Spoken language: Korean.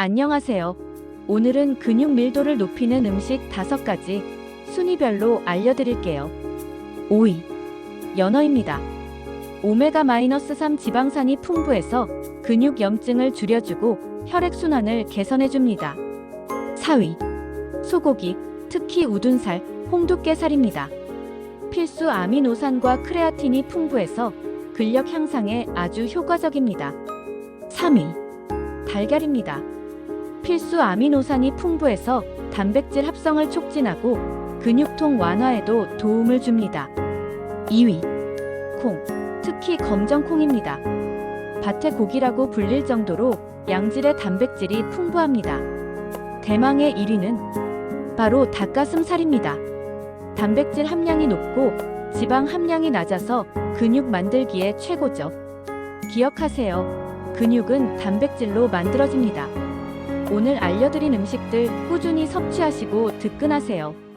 안녕하세요. 오늘은 근육 밀도를 높이는 음식 5가지 순위별로 알려드릴게요. 5위. 연어입니다. 오메가-3 지방산이 풍부해서 근육 염증을 줄여주고 혈액순환을 개선해줍니다. 4위. 소고기, 특히 우둔살, 홍두깨살입니다. 필수 아미노산과 크레아틴이 풍부해서 근력 향상에 아주 효과적입니다. 3위. 달걀입니다. 필수 아미노산이 풍부해서 단백질 합성을 촉진하고 근육통 완화에도 도움을 줍니다. 2위. 콩, 특히 검정콩입니다. 밭의 고기라고 불릴 정도로 양질의 단백질이 풍부합니다. 대망의 1위는 바로 닭가슴살입니다. 단백질 함량이 높고 지방 함량이 낮아서 근육 만들기에 최고죠. 기억하세요. 근육은 단백질로 만들어집니다. 오늘 알려드린 음식들 꾸준히 섭취하시고 득근하세요.